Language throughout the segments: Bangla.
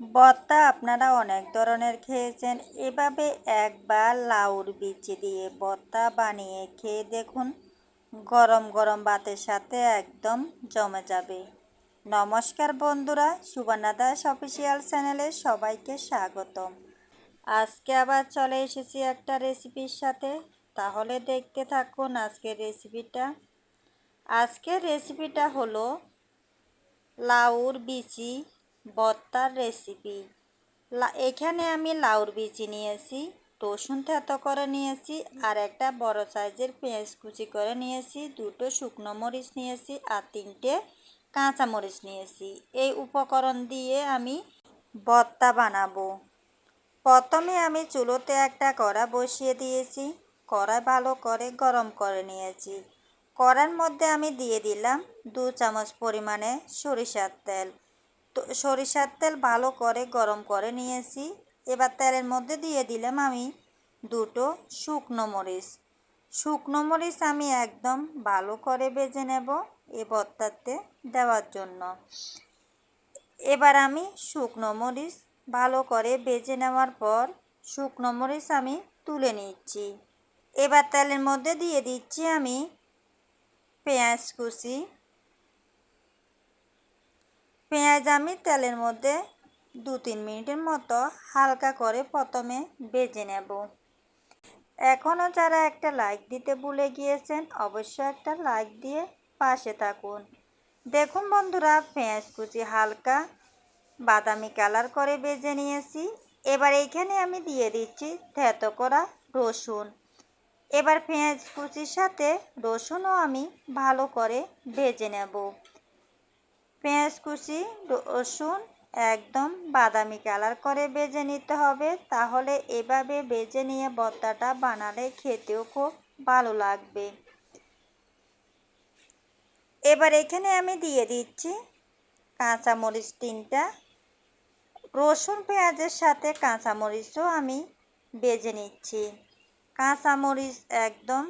ভর্তা আপনারা অনেক ধরনের খেয়েছেন। এভাবে একবার লাউর বিচি দিয়ে ভর্তা বানিয়ে খেয়ে দেখুন, গরম গরম ভাতের সাথে একদম জমে যাবে। নমস্কার বন্ধুরা, সুবর্ণা দাস অফিসিয়াল চ্যানেলে সবাইকে স্বাগতম। আজকে আবার চলে এসেছি একটা রেসিপির সাথে। তাহলে দেখতে থাকুন আজকের রেসিপিটা। আজকের রেসিপিটা হলো লাউর বিচি ভর্তার রেসিপি এখানে আমি লাউর বিচি নিয়েছি, রসুন থেতো করে নিয়েছি, আর একটা বড় সাইজের পেঁয়াজ কুচি করে নিয়েছি, দুটো শুকনো মরিচ নিয়েছি, আর তিনটে কাঁচা মরিচ নিয়েছি। এই উপকরণ দিয়ে আমি ভর্তা বানাবো। প্রথমে আমি চুলোতে একটা কড়া বসিয়ে দিয়েছি কড়া ভালো করে গরম করে নিয়েছি। কড়ার মধ্যে আমি দিয়ে দিলাম দু চামচ পরিমাণে সরিষার তেল। তো সরিষার তেল ভালো করে গরম করে নিয়েছি। এবার তেলের মধ্যে দিয়ে দিলাম আমি দুটো শুকনো মরিচ। শুকনো মরিচ আমি একদম ভালো করে বেজে নেব এ ভর্তাতে দেওয়ার জন্য। এবার আমি শুকনো মরিচ ভালো করে বেজে নেওয়ার পর শুকনো মরিচ আমি তুলে নিচ্ছি। এবার তেলের মধ্যে দিয়ে দিচ্ছি আমি পেঁয়াজ কুচি পেঁয়াজ আমি তেলের মধ্যে দু তিন মিনিটের মতো হালকা করে প্রথমে বেজে নেব। এখনও যারা একটা লাইক দিতে ভুলে গিয়েছেন, অবশ্যই একটা লাইক দিয়ে পাশে থাকুন। দেখুন বন্ধুরা, পেঁয়াজ কুচি হালকা বাদামি কালার করে বেজে নিয়েছি। এবার এইখানে আমি দিয়ে দিচ্ছি থেতো করা রসুন। এবার পেঁয়াজ কুচির সাথে রসুনও আমি ভালো করে ভেজে নেব। পেঁয়াজ কুচি, রসুন একদম বাদামি কালার করে বেজে নিতে হবে। তাহলে এভাবে বেজে নিয়ে ভর্তাটা বানালে খেতেও খুব ভালো লাগবে। এবার এখানে আমি দিয়ে দিচ্ছি কাঁচামরিচ তিনটা। রসুন পেঁয়াজের সাথে কাঁচামরিচও আমি বেজে নিচ্ছি। কাঁচামরিচ একদম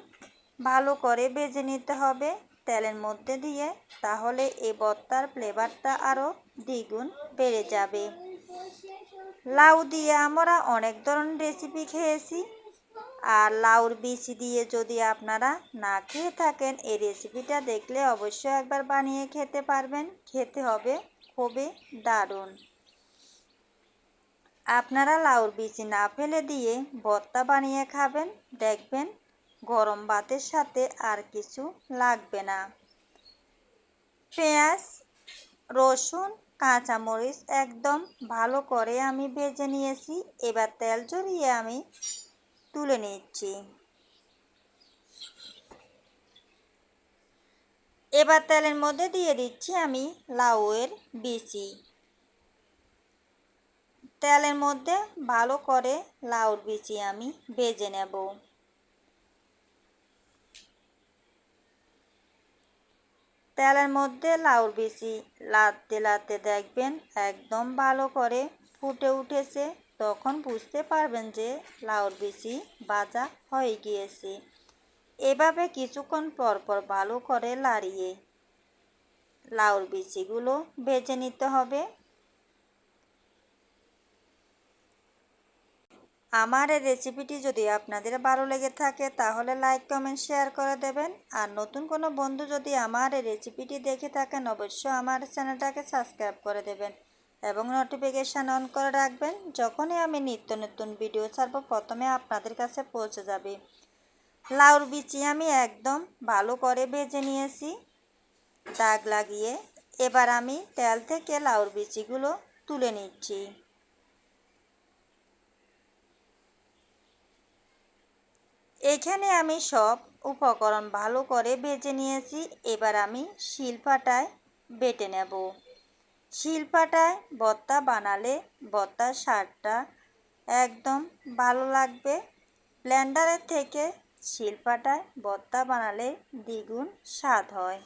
ভালো করে বেজে নিতে হবে। তেলের মধ্যে দিয়ে তাহলে এই ভর্তার ফ্লেভারটা আরও দ্বিগুণ বেড়ে যাবে। লাউ দিয়ে আমরা অনেক ধরনের রেসিপি খেয়েছি। আর লাউর বিচি দিয়ে যদি আপনারা না খেয়ে থাকেন, এই রেসিপিটা দেখলে অবশ্যই একবার বানিয়ে খেতে পারবেন। খেতে হবে খুবই দারুণ। আপনারা লাউর বিচি না ফেলে দিয়ে ভর্তা বানিয়ে খাবেন। দেখবেন গরম ভাতের সাথে আর কিছু লাগবে না। পেঁয়াজ, রসুন, কাঁচামরিচ একদম ভালো করে আমি ভেজে নিয়েছি। এবার তেল জড়িয়ে আমি তুলে নিচ্ছি। এবার তেলের মধ্যে দিয়ে দিচ্ছি আমি লাউয়ের বিচি। তেলের মধ্যে ভালো করে লাউর বিচি আমি ভেজে নেব। তেলের মধ্যে লাউর বিচি লাড়তে লাতে দেখবেন একদম ভালো করে ফুটে উঠেছে। তখন বুঝতে পারবেন যে লাউর বিচি বাজা হয়ে গিয়েছে। এভাবে কিছুক্ষণ পরপর পর ভালো করে লাড়িয়ে লাউর বিচিগুলো ভেজে নিতে হবে। আমার এই রেসিপিটি যদি আপনাদের ভালো লেগে থাকে, তাহলে লাইক কমেন্ট শেয়ার করে দেবেন। আর নতুন কোনো বন্ধু যদি আমার এই রেসিপিটি দেখে থাকেন, অবশ্যই আমার চ্যানেলটাকে সাবস্ক্রাইব করে দেবেন এবং নোটিফিকেশান অন করে রাখবেন, যখনই আমি নিত্য নতুন ভিডিও ছাড়বো, প্রথমে আপনাদের কাছে পৌঁছে যাবে। লাউর বিচি আমি একদম ভালো করে ভেজে নিয়েছি। দাগ লাগিয়ে এবার আমি তেল থেকে লাউর বিচিগুলো তুলে নিচ্ছি। এখানে আমি সব উপকরণ ভালো করে বেজে নিয়েছি। এবার আমি শিলপাটায় বেটে নেব। শিলপাটায় ভর্তা বানালে ভর্তার স্বাদটা একদম ভালো লাগবে। ব্লেন্ডারের থেকে শিলপাটায় ভর্তা বানালে দ্বিগুণ স্বাদ হয়।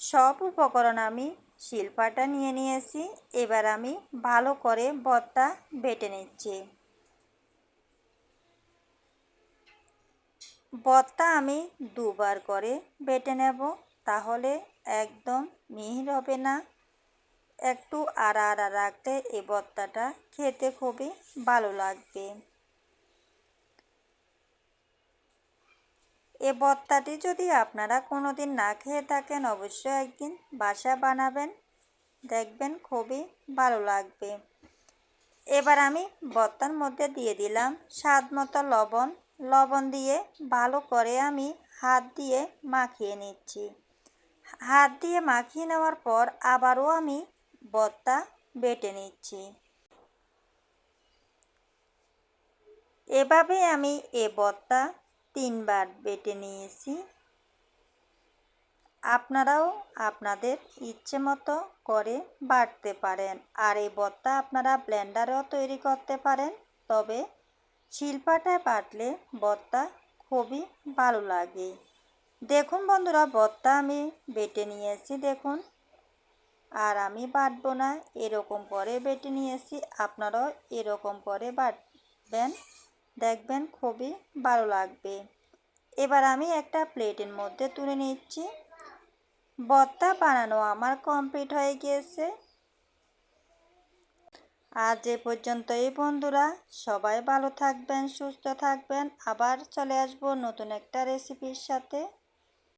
সব উপকরণ আমি শিলপাটা নিয়ে নিয়েছি। এবার আমি ভালো করে ভর্তা বেটে নিচ্ছি। ভর্তা আমি দুবার করে বেটে নেব, তাহলে একদম মিহি হবে না। একটু আড়া আড়া রাখলে এই ভর্তাটা খেতে খুবই ভালো লাগবে। এ ভর্তাটি যদি আপনারা কোনো দিন না খেয়ে থাকেন, অবশ্যই একদিন বাসা বানাবেন। দেখবেন খুবই ভালো লাগবে। এবার আমি ভর্তার মধ্যে দিয়ে দিলাম স্বাদ মতো লবণ। লবণ দিয়ে ভালো করে আমি হাত দিয়ে মাখিয়ে নিচ্ছি। হাত দিয়ে মাখিয়ে নেওয়ার পর আবারও আমি ভর্তা বেটে নিচ্ছি। এভাবে আমি এ ভর্তা তিনবার বেটে নিয়েছি। আপনারাও আপনাদের ইচ্ছে মতো করে বাটতে পারেন। আর এই ভর্তা আপনারা ব্লেন্ডারেও তৈরি করতে পারেন। তবে শিল্পাটায় বাটলে ভর্তা খুবই ভালো লাগে। দেখুন বন্ধুরা ভর্তা আমি বেটে নিয়েছি দেখুন। আর আমি বাটবো না, এরকম করে বেটে নিয়েছি আপনারাও এরকম করে বাটবেন, দেখবেন খুবই ভালো লাগবে। এবার আমি একটা প্লেটের মধ্যে তুলে নিচ্ছি। ভর্তা বানানো আমার কমপ্লিট হয়ে গিয়েছে। আজ এ পর্যন্ত এই বন্ধুরা। সবাই ভালো থাকবেন, সুস্থ থাকবেন। আবার চলে আসব নতুন একটা রেসিপির সাথে।